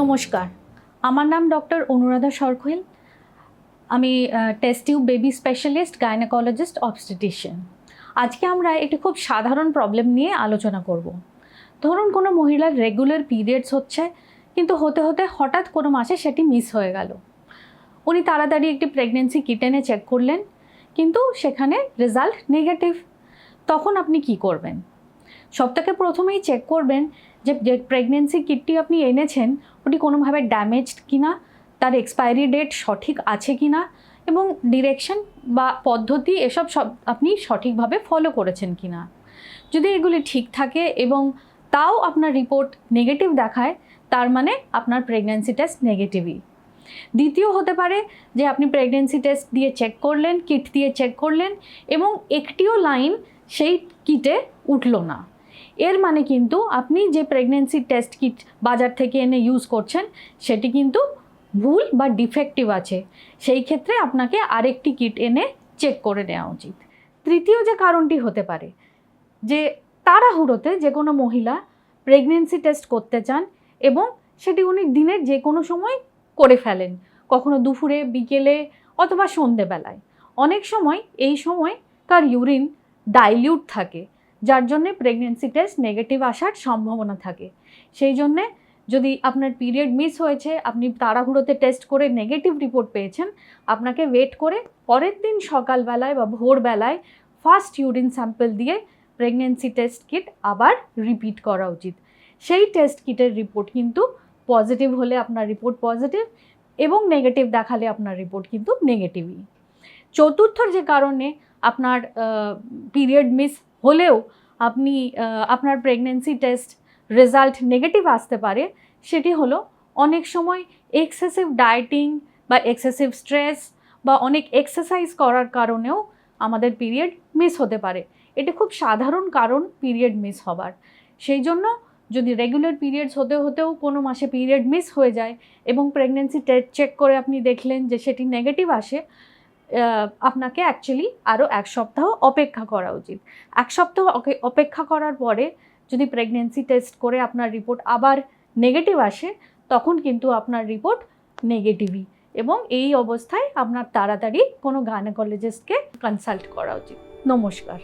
নমস্কার। আমার নাম ডক্টর অনুরাধা সরখৈল। আমি test tube baby specialist gynaecologist obstetrician আজকে আমরা একটি খুব সাধারণ প্রবলেম নিয়ে আলোচনা করব। ধরুন কোনো মহিলার রেগুলার পিরিয়ডস হচ্ছে, কিন্তু হতে হতে হঠাৎ কোনো মাসে সেটি মিস হয়ে গেল। উনি তাড়াতাড়ি একটি প্রেগনেন্সি কিটেনে চেক করলেন, কিন্তু সেখানে রেজাল্ট নেগেটিভ তখন আপনি কি করবেন? সব থেকে প্রথমেই চেক করবেন যে প্রেগনেন্সি কিটটি আপনি এনেছেন, ওটি কোনোভাবে ড্যামেজড কিনা, তার এক্সপায়ারি ডেট সঠিক আছে কি না এবং ডিরেকশন বা পদ্ধতি এসব সব আপনি সঠিকভাবে ফলো করেছেন কিনা। যদি এগুলি ঠিক থাকে এবং তাও আপনার রিপোর্ট নেগেটিভ দেখায়, তার মানে আপনার প্রেগনেন্সি টেস্ট নেগেটিভই দ্বিতীয় হতে পারে যে, আপনি প্রেগনেন্সি টেস্ট দিয়ে চেক করলেন কিট দিয়ে চেক করলেন, এবং একটিও লাইন সেই কিটে উঠল না। এর মানে কিন্তু আপনি যে প্রেগনেন্সি টেস্ট কিট বাজার থেকে এনে ইউজ করছেন, সেটি কিন্তু ভুল বা ডিফেক্টিভ আছে। সেই ক্ষেত্রে আপনাকে আরেকটি কিট এনে চেক করে নেওয়া উচিত। তৃতীয় যে কারণটি হতে পারে, যে তাড়াহুড়োতে যে কোনো মহিলা প্রেগনেন্সি টেস্ট করতে চান এবং সেটি উনি দিনের যে কোনো সময় করে ফেলেন, কখনো দুপুরে, বিকেলে অথবা সন্ধেবেলায়। অনেক সময় এই সময় তার ইউরিন ডাইলিউট থাকে। যার জন্যে প্রেগনেন্সি টেস্ট নেগেটিভ আসার সম্ভাবনা থাকে। সেই জন্যে যদি আপনার পিরিয়ড মিস হয়েছে, আপনি তাড়াহুড়োতে টেস্ট করে নেগেটিভ রিপোর্ট পেয়েছেন, আপনাকে ওয়েট করে পরের দিন সকালবেলায় বা ভোরবেলায় ফার্স্ট ইউরিন স্যাম্পল দিয়ে প্রেগনেন্সি টেস্ট কিট আবার রিপিট করা উচিত। সেই টেস্ট কিটের রিপোর্ট কিন্তু পজিটিভ হলে আপনার রিপোর্ট পজিটিভ এবং নেগেটিভ দেখালে আপনার রিপোর্ট কিন্তু নেগেটিভই চতুর্থ যে কারণে আপনার পিরিয়ড মিস হলেও আপনি আপনার প্রেগনেন্সি টেস্ট রেজাল্ট নেগেটিভ আসতে পারে, সেটি হলো অনেক সময় এক্সেসিভ ডায়েটিং বা এক্সেসিভ স্ট্রেস বা অনেক এক্সারসাইজ করার কারণেও আমাদের পিরিয়ড মিস হতে পারে। এটা খুব সাধারণ কারণ পিরিয়ড মিস হবার। সেই জন্য যদি রেগুলার পিরিয়ডস হতে হতেও কোনো মাসে পিরিয়ড মিস হয়ে যায় এবং প্রেগনেন্সি টেস্ট চেক করে আপনি দেখলেন যে সেটি নেগেটিভ আসে আপনাকে অ্যাকচুয়ালি আরও এক সপ্তাহ অপেক্ষা করা উচিত। এক সপ্তাহ অপেক্ষা করার পরে যদি প্রেগনেন্সি টেস্ট করে আপনার রিপোর্ট আবার নেগেটিভ আসে, তখন কিন্তু আপনার রিপোর্ট নেগেটিভই এবং এই অবস্থায় আপনার তাড়াতাড়ি কোনো গাইনোকোলজিস্টকে কনসাল্ট করা উচিত। নমস্কার।